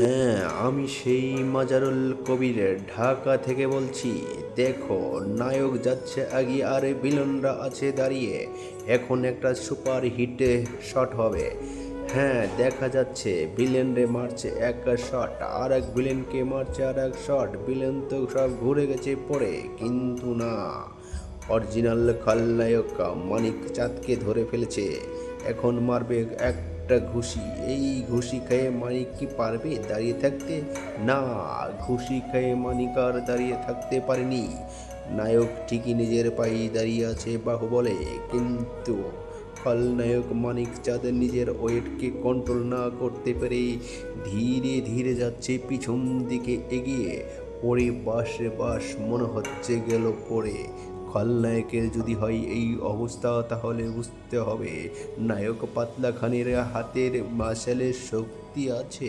হ্যাঁ আমি সেই মাজারুল কবির ঢাকা থেকে বলছি। দেখো, নায়ক যাচ্ছে আগে আর ভিলনরা আছে দাঁড়িয়ে। এখন একটা সুপার হিট শট হবে। হ্যাঁ দেখা যাচ্ছে ভিলেনরে মারছে এক শট, আর এক ভিলেনকে মারছে আর এক শট। ভিলেন তো সব ঘুরে গেছে পড়ে, কিন্তু না। অরিজিনাল খলনায়ক মানিক চাঁদকে ধরে ফেলেছে। এখন মারবে একটা ঘুষি। এই ঘুষি খেয়ে মানিক কি পারবে দাঁড়িয়ে থাকতে? না, ঘুষি খেয়ে মানিক আর দাঁড়িয়ে থাকতে পারেনি। নায়ক ঠিকই নিজের পায়ে দাঁড়িয়ে আছে বাহুবলে, কিন্তু খলনায়ক মানিক চাঁদ নিজের ওয়েটকে কন্ট্রোল না করতে পেরে ধীরে ধীরে যাচ্ছে পিছন দিকে এগিয়ে। পড়ে বাস বাস মনে হচ্ছে গেল পড়ে। খলনায়কের যদি হয় এই অবস্থা, তাহলে বুঝতে হবে নায়ক পাতলা খানের হাতের মাসালের শক্তি আছে।